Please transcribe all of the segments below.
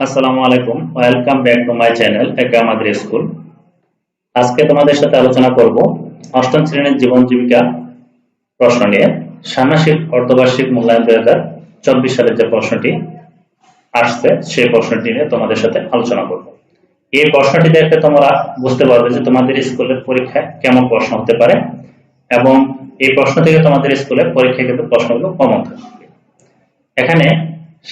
আসসালামু আলাইকুম। Welcome back to my channel একা আমাদের স্কুল আজকে তোমাদের সাথে আলোচনা করব অষ্টম শ্রেণির জীবন জীবিকা প্রশ্ন নিয়ে। ষান্মাসিক অর্ধবার্ষিক মূল্যায়ন দুই হাজার চব্বিশ সালের যে প্রশ্নটি আসছে, সেই প্রশ্নটি নিয়ে তোমাদের সাথে আলোচনা করব। এই প্রশ্নটি দেখে তোমরা বুঝতে পারবে যে তোমাদের স্কুলের পরীক্ষায় কেমন প্রশ্ন হতে পারে এবং এই প্রশ্ন থেকে তোমাদের স্কুলের পরীক্ষায় কিন্তু প্রশ্নগুলো কমন থাকবে। এখানে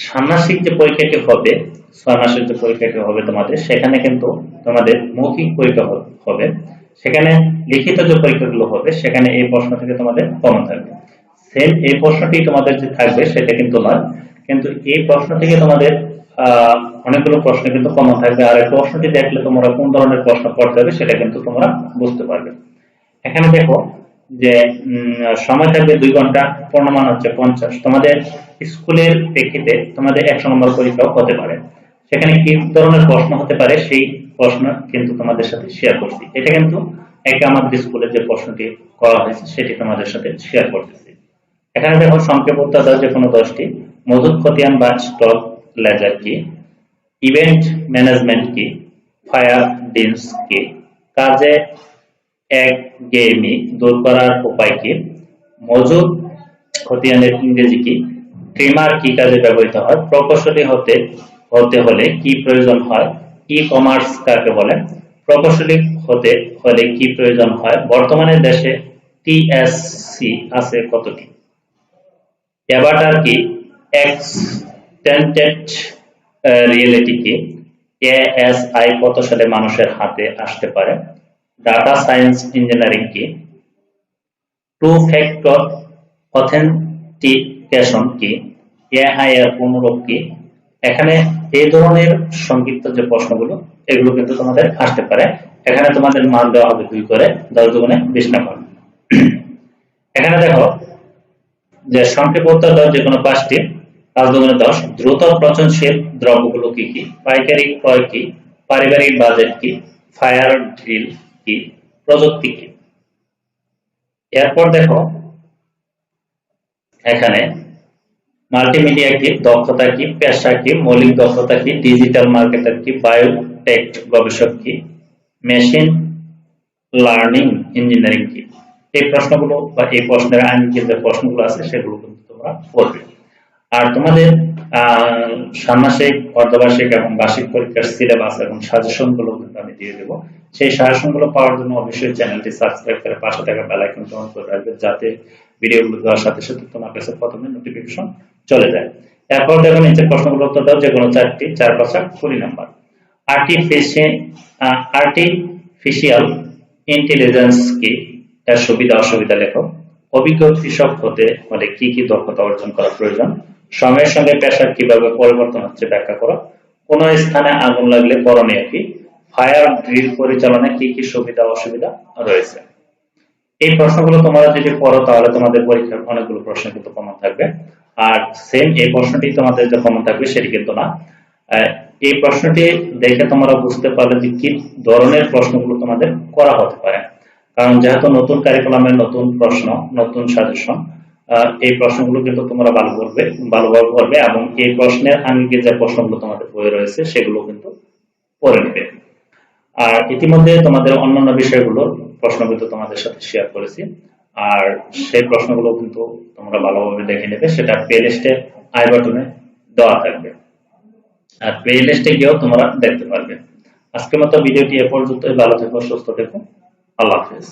ষান্মাসিক যে পরীক্ষাটি হবে ছয় মাসের যে পরীক্ষাটি হবে তোমাদের, সেখানে কিন্তু তোমাদের মৌখিক পরীক্ষা হবে। সেখানে লিখিত যে পরীক্ষাগুলো হবে, সেখানে এই প্রশ্ন থেকে তোমাদের কমন থাকবে। সেম এই প্রশ্নটি তোমাদের যে থাকবে, সেটা কিন্তু নয়। কিন্তু এই প্রশ্ন থেকে তোমাদের অনেকগুলো প্রশ্ন কিন্তু কমন থাকবে। আর এই প্রশ্নটি দেখলে তোমরা কোন ধরনের প্রশ্ন পড়তে হবে, সেটা কিন্তু তোমরা বুঝতে পারবে। এখানে দেখো যে সময় থাকবে দুই ঘণ্টা, পূর্ণমান হচ্ছে পঞ্চাশ। তোমাদের স্কুলের প্রেক্ষিতে তোমাদের একশো নম্বর পরীক্ষাও হতে পারে। সেখানে কি ধরনের প্রশ্ন হতে পারে, সেই প্রশ্ন কিন্তু তোমাদের সাথে শেয়ার করছি। এটা কিন্তু একে আমাদের স্কুলে যে প্রশ্নটি করা হয়েছে, সেটি তোমাদের সাথে শেয়ার করতেছি। এখানে দেখো সংক্ষেপ যে কোনো দশটি মজুদ খতিয়ান বা স্টক লেজার কি? ইভেন্ট ম্যানেজমেন্ট কি? ফায়ার ডিন্স কি? কাজে এক গেমি দূর করার উপায় কি? মজুদ খতিয়ানের ইংরেজি কি? ট্রিমার কি কাজে ব্যবহৃত হয়? প্রকৌশলী হতে হতে হলে কি প্রয়োজন হয়? ই কমার্স কাকে বলে? প্রকৌশলী হতে হলে কি প্রয়োজন হয়? বর্তমানে দেশে টিএসসি আছে কতটি? অ্যাভাটার কি? এক্সটেন্ডেড রিয়েলিটি কি? এএসআই কত সালে মানুষের হাতে আসতে পারে? ডাটা সায়েন্স ইঞ্জিনিয়ারিং কি? টু ফ্যাক্টর অথেন্টিকেশন কি? এআই এর অনুরূপ কি? এখানে এই ধরনের সংক্ষিপ্ত যে প্রশ্নগুলো, এগুলো কিন্তু তোমাদের আসতে পারে। এখানে তোমাদের মান দেওয়া হবে দুই করে, দশ দুগুণে বিশ নম্বর। এখানে দেখো যে সংক্ষেপ উত্তর দাও যে কোনো পাঁচটি, পাঁচ দুগুণে দশ। দ্রুত পচনশীল দ্রব্যগুলো কি কি? পাইকারি ক্রয় কি? পারিবারিক বাজেট কি? ফায়ার ড্রিল কি? প্রযুক্তি কি? এরপর দেখো, এখানে মাল্টিমিডিয়া কি, দক্ষতা কি, পেশা কি, মৌলিক দক্ষতা কি ডিজিটাল মার্কেটার কি বায়োটেক গবেষক কি মেশিন লার্নিং ইঞ্জিনিয়ারিং কি? এই প্রশ্নগুলো বা এই প্রশ্নের আইনকে যে প্রশ্নগুলো আছে, সেগুলো কিন্তু তোমরা পড়বে। আর তোমাদের ষান্মাসিক, অর্ধবার্ষিক এবং বার্ষিক পরীক্ষার সিলেবাস এবং সাজেশনগুলো কিন্তু আমি দিয়ে দেবো। সেই সাজেশনগুলো পাওয়ার জন্য অবশ্যই চ্যানেলটি সাবস্ক্রাইব করে পাশে থাকা বেল আইকন অন করে রাখবে যাতে ভিডিওগুলো দেওয়ার সাথে সাথে তোমার কাছে প্রথমে নোটিফিকেশন চলে যায়। এরপর দেখো নিচে প্রশ্নগুলো উত্তর দাও, যে কোনো চারটি, চার পাঁচা কুড়ি নাম্বার। আর্টিফিশিয়াল আর্টিফিশিয়াল ইন্টেলিজেন্স কি? এর সুবিধা, অসুবিধা লেখো। অভিজ্ঞ কৃষক হতে হলে কি কি দক্ষতা অর্জন করা প্রয়োজন? সময়ের সঙ্গে পেশার কীভাবে পরিবর্তন হচ্ছে ব্যাখ্যা করো। কোন স্থানে আগুন লাগলে করণীয় কি ফায়ার ড্রিল পরিচালনায় কি কি সুবিধা, অসুবিধা রয়েছে? এই প্রশ্নগুলো তোমরা যদি পড়ো, তাহলে তোমাদের পরীক্ষার অনেকগুলো প্রশ্ন কিন্তু কমন থাকবে। আর সেম এই প্রশ্নটি তোমাদের যে কমন থাকবে, সেটি কিন্তু না। এই প্রশ্নটি দেখে তোমরা বুঝতে পারবে যে কি ধরনের প্রশ্নগুলো তোমাদের করা হতে পারে। কারণ যেহেতু নতুন কারিকুলামের নতুন প্রশ্ন, নতুন সাজেশন এই প্রশ্নগুলো কিন্তু তোমরা ভালো করবে, ভালোভাবে করবে এবং এই প্রশ্নের আঙ্গিকে যে প্রশ্নগুলো তোমাদের বইয়ে রয়েছে সেগুলো কিন্তু পড়ে নেবে। আর ইতিমধ্যে তোমাদের অন্যান্য বিষয়গুলোর প্রশ্ন কিন্তু তোমাদের সাথে শেয়ার করেছি। আর সেই প্রশ্নগুলো কিন্তু তোমরা ভালোভাবে দেখে নেবে, সেটা প্লে লিস্টে আই বাটনে দেওয়া থাকবে। আর প্লে লিস্টে গিয়েও তোমরা দেখতে পারবে। আজকের মতো ভিডিওটি এ পর্যন্তই, ভালো থেকো, সুস্থ থেকো, আল্লাহ হাফেজ।